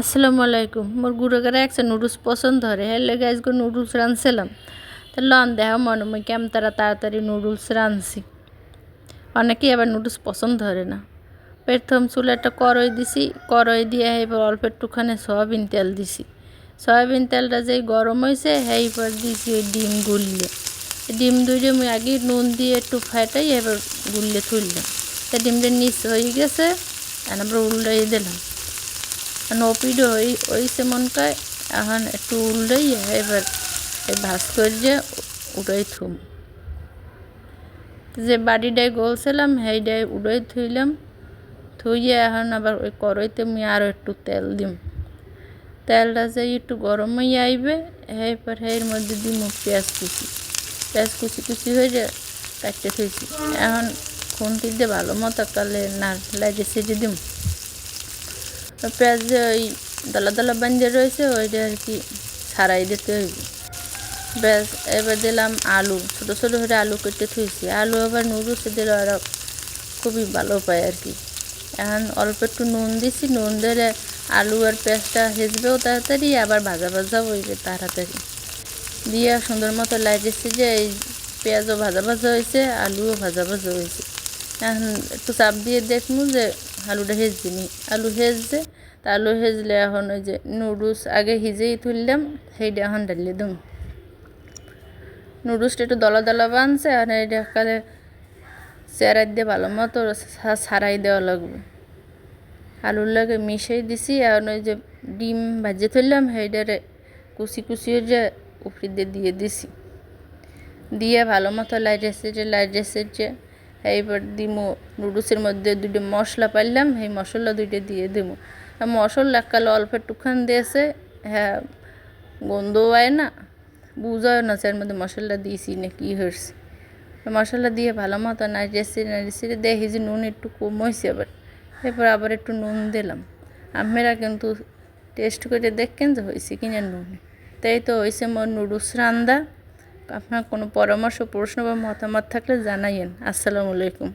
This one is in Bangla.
আসসালামু আলাইকুম। মোর গুড়াগারে একটা নুডলস পছন্দ হরে। হ্যাঁ লেগে আজকে নুডলস রাঁধছিলাম তো লন দেহ মনে মই কেম তারা তাড়াতাড়ি নুডলস রাঁধছি অনেকেই আবার নুডলস পছন্দ ধরে না। প্রথম চুলে একটা করই দিছি, করই দিয়ে এবার অল্প একটুখানি সয়াবিন তেল দিছি। সয়াবিন তেলটা যেই গরম হয়েছে এইবার দিছি ওই ডিম গুললে। ডিম দুইটা মুই আগে নুন দিয়ে একটু ফাটাই, এবার গুললে তুললাম। তা ডিমটা নিচ হয়ে গেছে এবার উল্টাই দিলাম। নপিডো ওই ওইসে মন কয় এখন একটু উল্টাই এবার এই ভাজ করে উড়াই থুম যে বাড়িটায় গলছিলাম সেইটাই উড়াই থুইলাম থুইয়ে এখন আবার ওই কড়াইতে আমি আরও একটু তেল দিম তেলটা যে একটু গরম হয়ে আইবে এরপর এর মধ্যে দিম পেঁয়াজ কুচি পেঁয়াজ কুচি কুচি হয়ে যায় কাটতে থুইছি এখন খুন্তি দিয়ে ভালো মতো কালে না লাইটে সেটে দিম পেঁয়াজ যে ওই দলা দলা বান্ধে রয়েছে, ওইটা আর কি ছাড়াই দিতে হইবে। ব্যাস, এবার দিলাম আলু। ছোটো ছোটো করে আলু কেটে থুইছি। আলু আবার নুডলসে দিলে ওরা খুবই ভালো পায় আর কি। এখন অল্প একটু নুন দিছি। নুন দিলে আলু আর পেঁয়াজটা হেসবেও তাড়াতাড়ি, আবার ভাজা ভাজা হইবে তাড়াতাড়ি। দিয়ে সুন্দর মতো লাইটেছি যে এই পেঁয়াজও ভাজা ভাজা হয়েছে আলুও ভাজা ভাজা হয়েছে এখন একটু চাপ দিয়ে দেখব যে আলুটা হেজদিনি আলু হেজছে তা আলু হেজলে এখন ওই যে নুডলস আগে হিজেই তুললাম, সেইটা এখন ডালিয়ে দিম। নুডলসটা একটু দলা দলা বানছে, আর এটা কালে চেরাই দিয়ে ভালো মতো সারাই দেওয়া লাগবে। আলুর লাগে মিশাই দিছি আর ওই যে ডিম ভাজে তুললাম, সেইটারে কুচি কুচি যে উপরে দিয়ে দিয়ে দিছি। দিয়ে ভালো মতো লাইট এসেছে লাইট এসেছে। এইবার দিমু নুডলসের মধ্যে দুটো মশলা পাইলাম, সেই মশলা দুইটা দিয়ে দিমু। মশলা কালো অল্প একটুখান দিয়েছে হ্যাঁ গন্ধ হয় না বুঝায় না এর মধ্যে মশলা দিয়েছি না কী হয়েছে। মশলা দিয়ে ভালো মতো নাড়িয়েছি নাড়িয়েছি, দেখি যে নুন একটু কম হয়েছে আবার। এরপর আবার একটু নুন দিলাম। আপনারা কিন্তু টেস্ট করে দেখেন যে হয়েছে কিনা নুন। তাই তো হয়েছে মোর নুডলস রান্দা। আপনার কোনো পরামর্শ প্রশ্ন বা মতামত থাকলে জানাইয়েন। আসসালামু আলাইকুম।